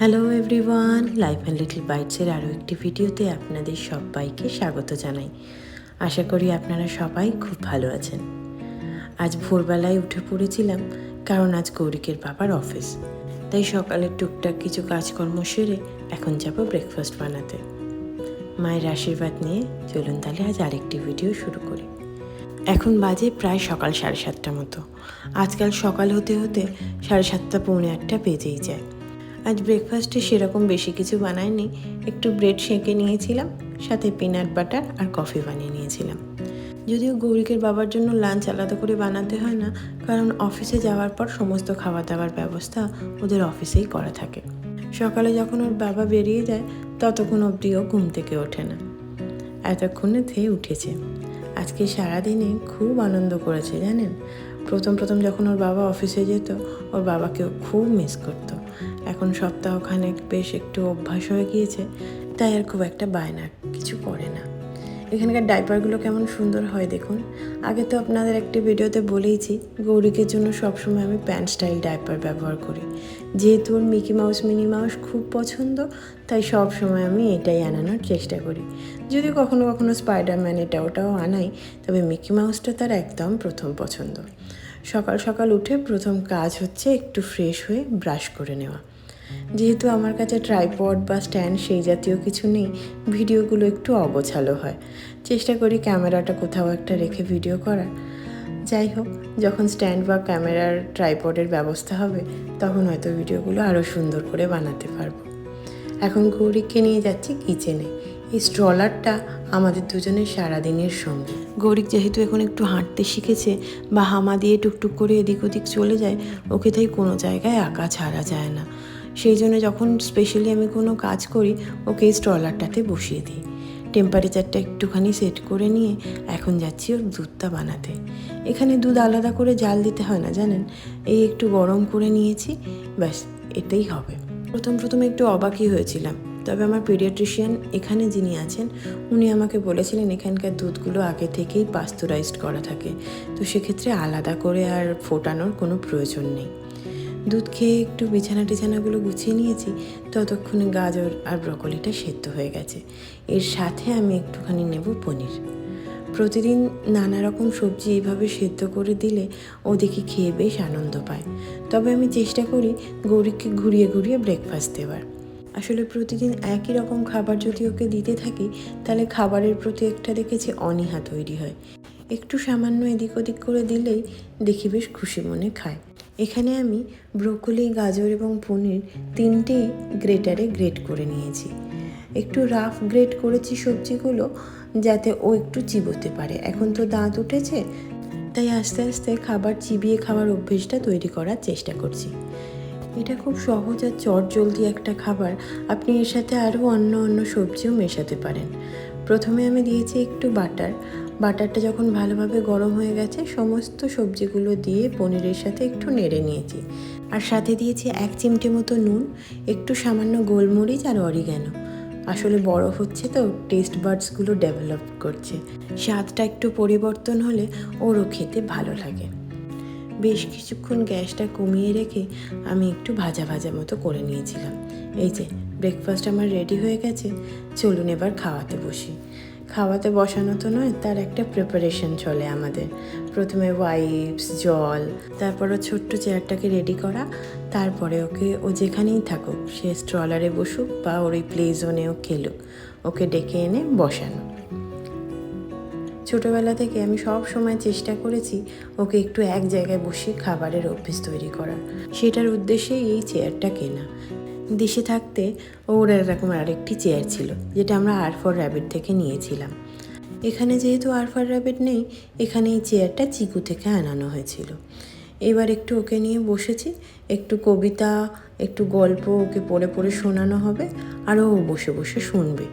Hello everyone life and little বাইটসের আরও একটি ভিডিওতে আপনাদের সবাইকে স্বাগত জানাই। আশা করি আপনারা সবাই খুব ভালো আছেন। আজ ভোরবেলায় উঠে পড়েছিলাম, কারণ আজ গৌরিকের বাবার অফিস তাই সকালে টুকটাক কিছু কাজকর্ম সেরে এখন যাব ব্রেকফাস্ট বানাতে। মায়ের আশীর্বাদ নিয়ে চলুন তাহলে আজ আরেকটি ভিডিও শুরু করি। এখন বাজে প্রায় সকাল সাড়ে সাতটা মতো। আজকাল সকাল হতে হতে সাড়ে সাতটা, পৌনে আটটা বেজেই যায়। আজ ব্রেকফাস্টে সেরকম বেশি কিছু বানাইনি। একটু ব্রেড সেঁকে নিয়েছিলাম, সাথে পিনাট বাটার আর কফি বানিয়ে নিয়েছিলাম। যদিও গৌরিকের বাবার জন্য লাঞ্চ আলাদা করে বানাতে হয় না, কারণ অফিসে যাওয়ার পর সমস্ত খাওয়া দাওয়ার ব্যবস্থা ওদের অফিসেই করা থাকে। সকালে যখন ওর বাবা বেরিয়ে যায়, ততক্ষণ অবধিও ঘুম থেকে ওঠে না। এতক্ষণে থেয়ে উঠেছে। আজকে সারাদিনে খুব আনন্দ করেছে, জানেন? প্রথম প্রথম যখন ওর বাবা অফিসে যেত, ওর বাবাকেও খুব মিস করতো। এখন সপ্তাহ সপ্তাহখানেক বেশ একটু অভ্যাস হয়ে গিয়েছে, তাই আর খুব একটা বায়না কিছু করে না। এখানকার ডাইপারগুলো কেমন সুন্দর হয় দেখুন। আগে তো আপনাদের একটি ভিডিওতে বলেইছি, গৌরিকের জন্য সবসময় আমি প্যান্ট স্টাইল ডাইপার ব্যবহার করি। যেহেতু ওর মিকি মাউস, মিনি মাউস খুব পছন্দ, তাই সব সময় আমি এটাই আনানোর চেষ্টা করি। যদি কখনো কখনো স্পাইডারম্যান এটা ওটাও আনাই, তবে মিকি মাউসটা তার একদম প্রথম পছন্দ। সকাল সকাল উঠে প্রথম কাজ হচ্ছে একটু ফ্রেশ হয়ে ব্রাশ করে নেওয়া। যেহেতু আমার কাছে ট্রাইপড বা স্ট্যান্ড সেই জাতীয় কিছু নেই, ভিডিওগুলো একটু অগোছালো হয়। চেষ্টা করি ক্যামেরাটা কোথাও একটা রেখে ভিডিও করার। যাই হোক, যখন স্ট্যান্ড বা ক্যামেরার ট্রাইপডের ব্যবস্থা হবে, তখন হয়তো ভিডিওগুলো আরও সুন্দর করে বানাতে পারব। এখন গৌরীকে নিয়ে যাচ্ছি কিচেনে। এই স্ট্রলারটা আমাদের দুজনের সারাদিনের সঙ্গে। গৌরিক যেহেতু এখন একটু হাঁটতে শিখেছে, বা হামা দিয়ে টুকটুক করে এদিক ওদিক চলে যায়, ওকে তাই কোনো জায়গায় আঁকা ছাড়া যায় না। সেই জন্য যখন স্পেশালি আমি কোনো কাজ করি, ওকে স্ট্রলারটাতে বসিয়ে দিই। টেম্পারেচারটা একটুখানি সেট করে নিয়ে এখন যাচ্ছি ওর দুধটা বানাতে। এখানে দুধ আলাদা করে জাল দিতে হয় না, জানেন? এই একটু গরম করে নিয়েছি, ব্যাস, এতেই হবে। প্রথম প্রথম একটু অবাকই হয়েছিলাম, তবে আমার পিডিয়াট্রিশিয়ান এখানে যিনি আছেন, উনি আমাকে বলেছিলেন এখানকার দুধগুলো আগে থেকেই পাস্তুরাইজড করা থাকে। তো সেক্ষেত্রে আলাদা করে আর ফোটানোর কোনো প্রয়োজন নেই। দুধ খেয়ে একটু বিছানা টিছানাগুলো গুছিয়ে নিয়েছি, ততক্ষণে গাজর আর ব্রকলিটা সেদ্ধ হয়ে গেছে। এর সাথে আমি একটুখানি নেব পনির। প্রতিদিন নানা রকম সবজি এইভাবে সেদ্ধ করে দিলে ও দেখি খেয়ে বেশ আনন্দ পায়। তবে আমি চেষ্টা করি গৌরীকে ঘুরিয়ে ঘুরিয়ে ব্রেকফাস্ট দেওয়ার। আসলে প্রতিদিন একই রকম খাবার যদি ওকে দিতে থাকি, তাহলে খাবারের প্রতি একটা দেখেছি অনীহা তৈরি হয়। একটু সামান্য এদিক ওদিক করে দিলেই দেখি বেশ খুশি মনে খায়। এখানে আমি ব্রোকলি, গাজর এবং পনির তিনটেই গ্রেটারে গ্রেট করে নিয়েছি। একটু রাফ গ্রেট করেছি সবজিগুলো যাতে ও একটু চিবোতে পারে। এখন তো দাঁত উঠেছে, তাই আস্তে আস্তে খাবার চিবিয়ে খাওয়ার অভ্যেসটা তৈরি করার চেষ্টা করছি। এটা খুব সহজ আর চট জলদি একটা খাবার। আপনি এর সাথে আরও অন্য অন্য সবজিও মেশাতে পারেন। প্রথমে আমি দিয়েছি একটু বাটার বাটারটা যখন ভালোভাবে গরম হয়ে গেছে, সমস্ত সবজিগুলো দিয়ে পনিরের সাথে একটু নেড়ে নিয়েছি। আর সাথে দিয়েছি এক চিমটে মতো নুন, একটু সামান্য গোলমরিচ আর অরিগ্যানো। আসলে বড় হচ্ছে তো টেস্ট বার্ডসগুলো ডেভেলপ করছে। স্বাদটা একটু পরিবর্তন হলে ওরও খেতে ভালো লাগে। বেশ কিছুক্ষণ গ্যাসটা কমিয়ে রেখে আমি একটু ভাজা ভাজা মতো করে নিয়েছিলাম। এই যে ব্রেকফাস্ট আমার রেডি হয়ে গেছে, চলুন এবার খাওয়াতে বসি। খাওয়াতে বসানো তো নয়, তার একটা প্রিপারেশন চলে আমাদের। প্রথমে ওয়াইপস জল তারপরও ছোট্ট চেয়ারটাকে রেডি করা, তারপরে ওকে, ও যেখানেই থাকুক, সে স্ট্রলারে বসুক বা ওর ওই প্লে জোনেও খেলুক, ওকে ডেকে এনে বসানো। ছোটোবেলা থেকে আমি সব সময় চেষ্টা করেছি ওকে একটু এক জায়গায় বসে খাবারের অভ্যেস তৈরি করার। সেটার উদ্দেশ্যেই এই চেয়ারটা কেনা। দেশে থাকতে ওর এরকম আরেকটি চেয়ার ছিল, যেটা আমরা আর ফর র্যাবিট থেকে নিয়েছিলাম। এখানে যেহেতু আর ফর র্যাবিট নেই, এখানে এই চেয়ারটা চিকু থেকে আনানো হয়েছিল। এবার একটু ওকে নিয়ে বসেছি, একটু কবিতা, একটু গল্প ওকে পড়ে পড়ে শোনানো হবে, আর ও বসে বসে শুনবে।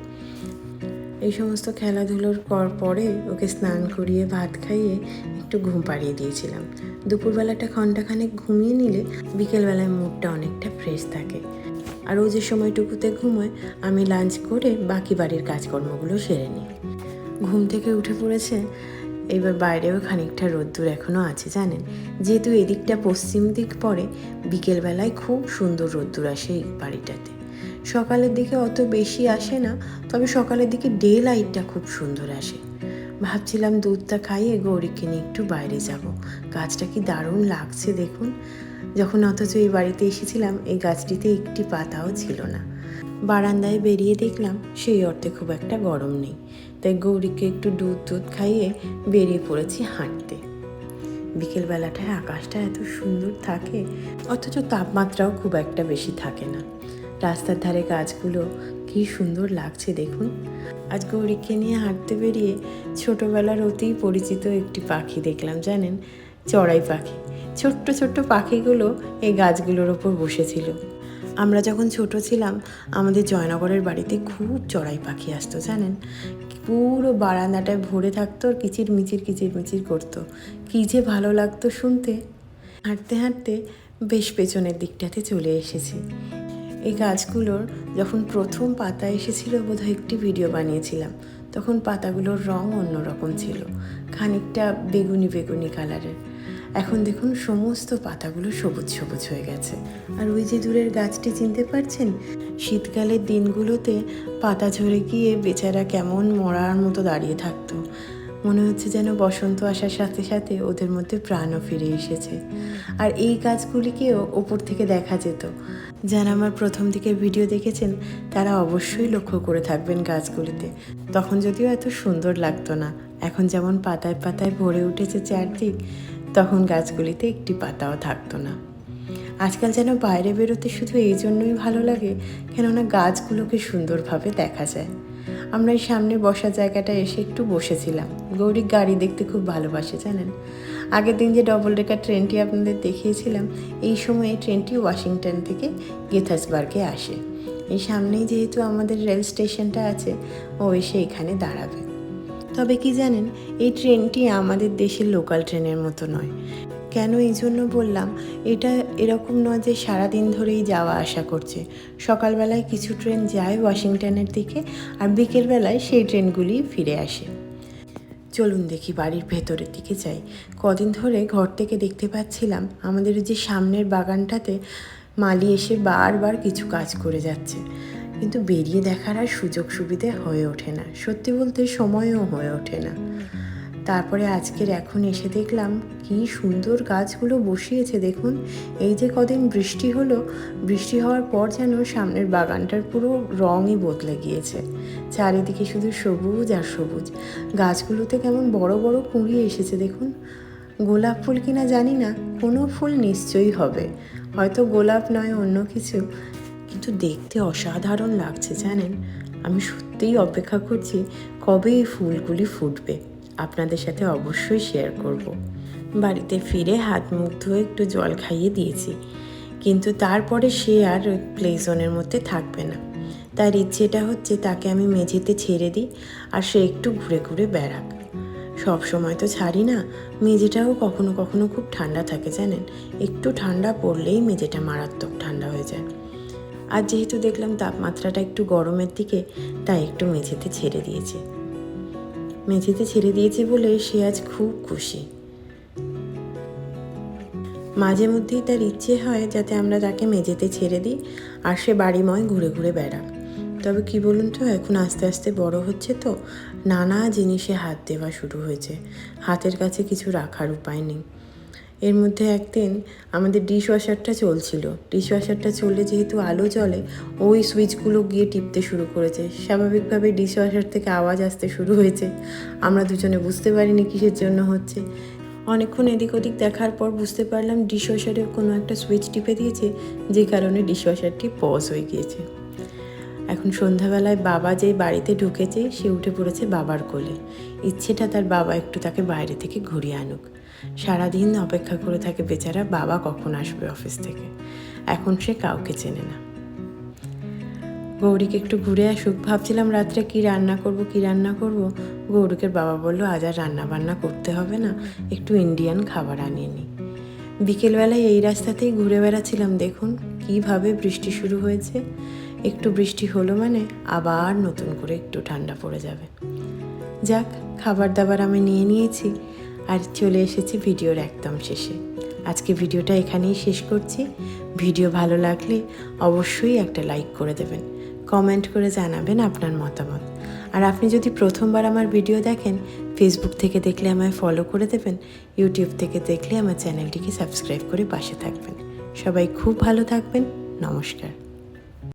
এই সমস্ত খেলাধুলোর পর পরে ওকে স্নান করিয়ে, ভাত খাইয়ে একটু ঘুম পাড়িয়ে দিয়েছিলাম। দুপুরবেলাটা ঘন্টাখানেক ঘুমিয়ে নিলে বিকেলবেলায় মুডটা অনেকটা ফ্রেশ থাকে। আর ও যে সময়টুকুতে ঘুমোয়, আমি লাঞ্চ করে বাকি বাড়ির কাজকর্মগুলো সেরে নিই। ঘুম থেকে উঠে পড়েছে, এবার বাইরেও খানিকটা রোদ্দুর এখনও আছে, জানেন? যেহেতু এদিকটা পশ্চিম দিক পড়ে, বিকেলবেলায় খুব সুন্দর রোদ্দুর আসে এই বাড়িটাতে। সকালের দিকে অত বেশি আসে না, তবে সকালের দিকে ডে লাইটটা খুব সুন্দর আসে। ভাবছিলাম দুধটা খাইয়ে গৌরীকে নিয়ে একটু বাইরে যাব। গাছটা কি দারুণ লাগছে দেখুন। যখন অথচ এই বাড়িতে এসেছিলাম, এই গাছটিতে একটি পাতাও ছিল না। বারান্দায় বেরিয়ে দেখলাম, সেই অর্থে খুব একটা গরম নেই। তাই গৌরীকে একটু দুধ দুধ খাইয়ে বেরিয়ে পড়েছি হাঁটতে। বিকেলবেলাটায় আকাশটা এত সুন্দর থাকে, অথচ তাপমাত্রাও খুব একটা বেশি থাকে না। রাস্তার ধারে গাছগুলো কি সুন্দর লাগছে দেখুন। আজ গৌরীকে নিয়ে হাঁটতে বেরিয়ে ছোটোবেলার অতি পরিচিত একটি পাখি দেখলাম, জানেন? চড়াই পাখি। ছোট্ট ছোট্ট পাখিগুলো এই গাছগুলোর ওপর বসেছিল। আমরা যখন ছোট ছিলাম, আমাদের জয়নগরের বাড়িতে খুব চড়াই পাখি আসতো, জানেন? পুরো বারান্দাটায় ভরে থাকতো আর কিচির মিচির কিচির মিচির করতো। কী যে ভালো লাগতো শুনতে। হাঁটতে হাঁটতে বেশ পেছনের দিকটাতে চলে এসেছি। এই গাছগুলোর যখন প্রথম পাতা এসেছিল বোধহয় একটি ভিডিও বানিয়েছিলাম, তখন পাতাগুলোর রং অন্যরকম ছিল। খানিকটা বেগুনি বেগুনি কালারের। এখন দেখুন সমস্ত পাতাগুলো সবুজ সবুজ হয়ে গেছে। আর ওই যে দূরের গাছটি চিনতে পারছেন? শীতকালের দিনগুলোতে পাতা ঝরে গিয়ে বেচারা কেমন মরার মতো দাঁড়িয়ে থাকতো। মনে হচ্ছে যেন বসন্ত আসার সাথে সাথে ওদের মধ্যে প্রাণও ফিরে এসেছে। আর এই গাছগুলিকেও ওপর থেকে দেখা যেত। যারা আমার প্রথম দিকের ভিডিও দেখেছেন, তারা অবশ্যই লক্ষ্য করে থাকবেন গাছগুলিতে। তখন যদিও এত সুন্দর লাগতো না, এখন যেমন পাতায় পাতায় ভরে উঠেছে চারদিক তখন গাছগুলিতে একটি পাতাও থাকতো না। আজকাল যেন বাইরে বেরোতে শুধু এই জন্যই ভালো লাগে, কেননা গাছগুলোকে সুন্দরভাবে দেখা যায়। আমরা এই সামনে বসার জায়গাটা এসে একটু বসেছিলাম। গৌরী গাড়ি দেখতে খুব ভালোবাসে, জানেন? আগের দিন যে ডবল ডেকার ট্রেনটি আপনাদের দেখিয়েছিলাম, এই সময়ে ট্রেনটি ওয়াশিংটন থেকে গেথাসবার্গে আসে। এই সামনেই যেহেতু আমাদের রেল স্টেশনটা আছে, ও এসে এখানে দাঁড়াবে। তবে কি জানেন, এই ট্রেনটি আমাদের দেশের লোকাল ট্রেনের মতো নয়। কেন এই জন্য বললাম, এটা এরকম নয় যে সারাদিন ধরেই যাওয়া আসা করছে। সকালবেলায় কিছু ট্রেন যায় ওয়াশিংটনের দিকে আর বিকেলবেলায় সেই ট্রেনগুলি ফিরে আসে। চলুন দেখি বাড়ির ভেতরের দিকে যাই। কদিন ধরে ঘর থেকে দেখতে পাচ্ছিলাম, আমাদের যে সামনের বাগানটাতে মালি এসে বারবার কিছু কাজ করে যাচ্ছে। কিন্তু বেরিয়ে দেখার আর সুযোগ সুবিধে হয়ে ওঠে না। সত্যি বলতে সময়ও হয়ে ওঠে না। তারপরে আজকের এখন এসে দেখলাম কি সুন্দর গাছগুলো বসিয়েছে দেখুন। এই যে কদিন বৃষ্টি হলো, বৃষ্টি হওয়ার পর যেন সামনের বাগানটার পুরো রঙই বদলে গিয়েছে। চারিদিকে শুধু সবুজ আর সবুজ। গাছগুলোতে কেমন বড় বড় কুঁড়ি এসেছে দেখুন। গোলাপ ফুল কিনা জানি না, কোনো ফুল নিশ্চয়ই হবে। হয়তো গোলাপ নয়, অন্য কিছু। কিন্তু দেখতে অসাধারণ লাগছে, জানেন? আমি সত্যিই অপেক্ষা করছি কবে এই ফুলগুলি ফুটবে। আপনাদের সাথে অবশ্যই শেয়ার করব। বাড়িতে ফিরে হাত মুখ ধুয়ে একটু জল খাইয়ে দিয়েছি। কিন্তু তারপরে সে আর প্লে জোনের মধ্যে থাকবে না। তার ইচ্ছেটা হচ্ছে তাকে আমি মেঝেতে ছেড়ে দিই আর সে একটু ঘুরে ঘুরে বেড়াক। সব সময় তো ছাড়ি না, মেঝেটাও কখনো কখনো খুব ঠান্ডা থাকে, জানেন? একটু ঠান্ডা পড়লেই মেঝেটা মারাত্মক ঠান্ডা হয়ে যায়। আর যেহেতু দেখলাম তাপমাত্রাটা একটু গরমের দিকে, তাই একটু মেঝেতে ছেড়ে দিয়েছে। মেঝেতে ছেড়ে দিয়েছে বলে সে আজ খুব খুশি। মাঝে মধ্যেই তার ইচ্ছে হয় যাতে আমরা তাকে মেঝেতে ছেড়ে দিই আর সে বাড়িময় ঘুরে ঘুরে বেড়া তবে কি বলুন তো, এখন আস্তে আস্তে বড় হচ্ছে তো, নানা জিনিসে হাত দেওয়া শুরু হয়েছে। হাতের কাছে কিছু রাখার উপায় নেই। এর মধ্যে একদিন আমাদের ডিশ ওয়াশারটা চলছিল। ডিশ ওয়াশারটা চললে যেহেতু আলো জ্বলে, ওই সুইচগুলো গিয়ে টিপতে শুরু করেছে। স্বাভাবিকভাবে ডিশ ওয়াশার থেকে আওয়াজ আসতে শুরু হয়েছে। আমরা দুজনে বুঝতে পারিনি কিসের জন্য হচ্ছে। অনেকক্ষণ এদিক ওদিক দেখার পর বুঝতে পারলাম ডিশ ওয়াশারের কোনো একটা সুইচ টিপে দিয়েছে, যে কারণে ডিশ ওয়াশারটি পজ হয়ে গিয়েছে। এখন সন্ধ্যাবেলায় বাবা যেই বাড়িতে ঢুকেছে, সে উঠে পড়েছে বাবার কোলে। ইচ্ছেটা তার বাবা একটু তাকে বাইরে থেকে ঘুরিয়ে আনুক। সারাদিন অপেক্ষা করে থাকে বেচারা বাবা কখন আসবে অফিস থেকে। এখন সে কাউকে চেনে না। গৌরীকে একটু ঘুরে আসুক। ভাবছিলাম রাত্রে কি রান্না করব, কি রান্না করব। গৌরীকের বাবা বলল, আজ আর রান্না বান্না করতে হবে না, একটু ইন্ডিয়ান খাবার আনিয়ে নিই বিকেলবেলায় এই রাস্তাতেই ঘুরে বেড়াচ্ছিলাম। দেখুন, কীভাবে বৃষ্টি শুরু হয়েছে। একটু বৃষ্টি হলো মানে আবার নতুন করে একটু ঠান্ডা পড়ে যাবে। যাক, খাবার দাবার আমি নিয়ে নিয়েছি। আর চলে এসেছি ভিডিওর একদম শেষে। আজকে ভিডিওটা এখানেই শেষ করছি। ভিডিও ভালো লাগলে অবশ্যই একটা লাইক করে দেবেন। কমেন্ট করে জানাবেন আপনার মতামত। আর আপনি যদি প্রথমবার আমার ভিডিও দেখেন ফেসবুক থেকে দেখলে আমায় ফলো করে দেবেন ইউটিউব থেকে দেখলে আমার চ্যানেলটিকে সাবস্ক্রাইব করে পাশে থাকবেন। সবাই খুব ভালো থাকবেন। নমস্কার।